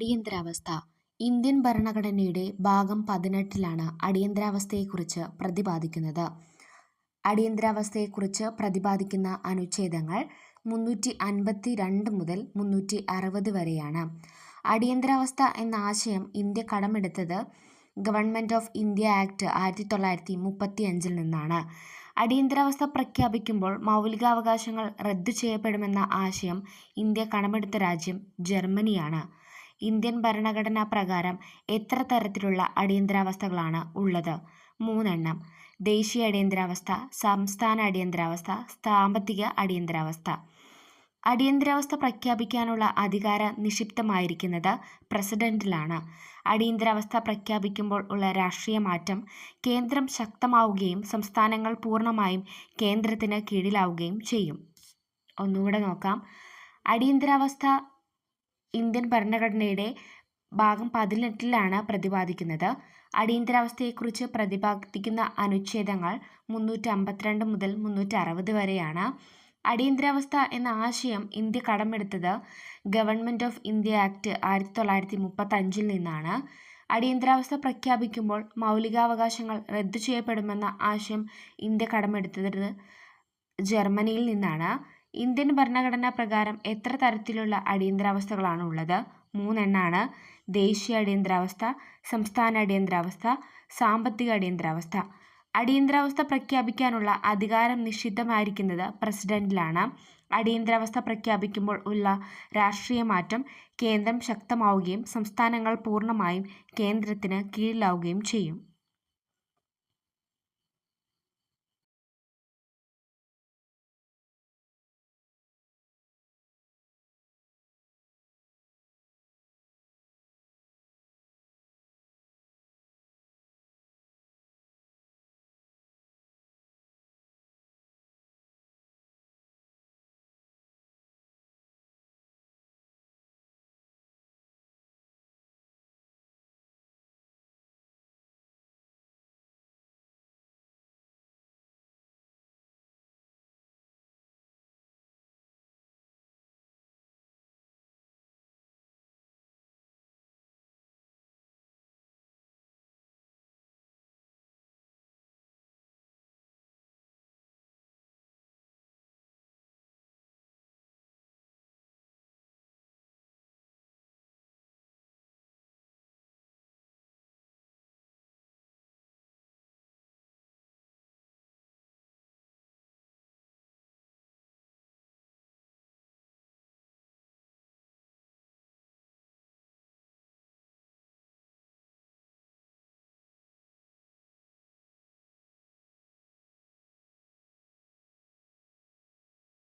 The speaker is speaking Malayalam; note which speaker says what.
Speaker 1: അടിയന്തരാവസ്ഥ ഇന്ത്യൻ ഭരണഘടനയുടെ ഭാഗം പതിനെട്ടിലാണ് അടിയന്തരാവസ്ഥയെക്കുറിച്ച് പ്രതിപാദിക്കുന്നത്. അടിയന്തരാവസ്ഥയെക്കുറിച്ച് പ്രതിപാദിക്കുന്ന അനുച്ഛേദങ്ങൾ മുന്നൂറ്റി അൻപത്തി രണ്ട് മുതൽ മുന്നൂറ്റി അറുപത് വരെയാണ്. അടിയന്തരാവസ്ഥ എന്ന ആശയം ഇന്ത്യ കടമെടുത്തത് ഗവൺമെന്റ് ഓഫ് ഇന്ത്യ ആക്ട് ആയിരത്തി തൊള്ളായിരത്തി മുപ്പത്തി അഞ്ചിൽ നിന്നാണ്. അടിയന്തരാവസ്ഥ പ്രഖ്യാപിക്കുമ്പോൾ മൗലികാവകാശങ്ങൾ റദ്ദു ചെയ്യപ്പെടുമെന്ന ആശയം ഇന്ത്യ കടമെടുത്ത രാജ്യം ജർമ്മനിയാണ്. ഇന്ത്യൻ ഭരണഘടനാ പ്രകാരം എത്ര തരത്തിലുള്ള അടിയന്തരാവസ്ഥകളാണ് ഉള്ളത്? മൂന്നെണ്ണം. ദേശീയ അടിയന്തരാവസ്ഥ, സംസ്ഥാന അടിയന്തരാവസ്ഥ, സാമ്പത്തിക അടിയന്തരാവസ്ഥ. അടിയന്തരാവസ്ഥ പ്രഖ്യാപിക്കാനുള്ള അധികാരം നിക്ഷിപ്തമായിരിക്കുന്നത് പ്രസിഡന്റിലാണ്. അടിയന്തരാവസ്ഥ പ്രഖ്യാപിക്കുമ്പോൾ ഉള്ള രാഷ്ട്രീയ മാറ്റം കേന്ദ്രം ശക്തമാവുകയും സംസ്ഥാനങ്ങൾ പൂർണമായും കേന്ദ്രത്തിന് കീഴിലാവുകയും ചെയ്യും. ഒന്നുകൂടെ നോക്കാം. അടിയന്തരാവസ്ഥ ഇന്ത്യൻ ഭരണഘടനയുടെ ഭാഗം പതിനെട്ടിലാണ് പ്രതിപാദിക്കുന്നത്. അടിയന്തരാവസ്ഥയെക്കുറിച്ച് പ്രതിപാദിക്കുന്ന അനുച്ഛേദങ്ങൾ മുന്നൂറ്റി അമ്പത്തിരണ്ട് മുതൽ മുന്നൂറ്റി അറുപത് വരെയാണ്. അടിയന്തരാവസ്ഥ എന്ന ആശയം ഇന്ത്യ കടമെടുത്തത് ഗവൺമെന്റ് ഓഫ് ഇന്ത്യ ആക്ട് ആയിരത്തി തൊള്ളായിരത്തി മുപ്പത്തഞ്ചിൽ നിന്നാണ്. അടിയന്തരാവസ്ഥ പ്രഖ്യാപിക്കുമ്പോൾ മൗലികാവകാശങ്ങൾ റദ്ദു ചെയ്യപ്പെടുമെന്ന ആശയം ഇന്ത്യ കടമെടുത്തത് ജർമ്മനിയിൽ നിന്നാണ്. ഇന്ത്യൻ ഭരണഘടനാ പ്രകാരം എത്ര തരത്തിലുള്ള അടിയന്തരാവസ്ഥകളാണ് ഉള്ളത്? മൂന്നെണ്ണാണ്. ദേശീയ അടിയന്തരാവസ്ഥ, സംസ്ഥാന അടിയന്തരാവസ്ഥ, സാമ്പത്തിക അടിയന്തരാവസ്ഥ. അടിയന്തരാവസ്ഥ പ്രഖ്യാപിക്കാനുള്ള അധികാരം നിക്ഷിപ്തമായിരിക്കുന്നത് പ്രസിഡന്റിലാണ്. അടിയന്തരാവസ്ഥ പ്രഖ്യാപിക്കുമ്പോൾ ഉള്ള രാഷ്ട്രീയ മാറ്റം കേന്ദ്രം ശക്തമാവുകയും സംസ്ഥാനങ്ങൾ പൂർണമായും കേന്ദ്രത്തിന് കീഴിലാവുകയും ചെയ്യും.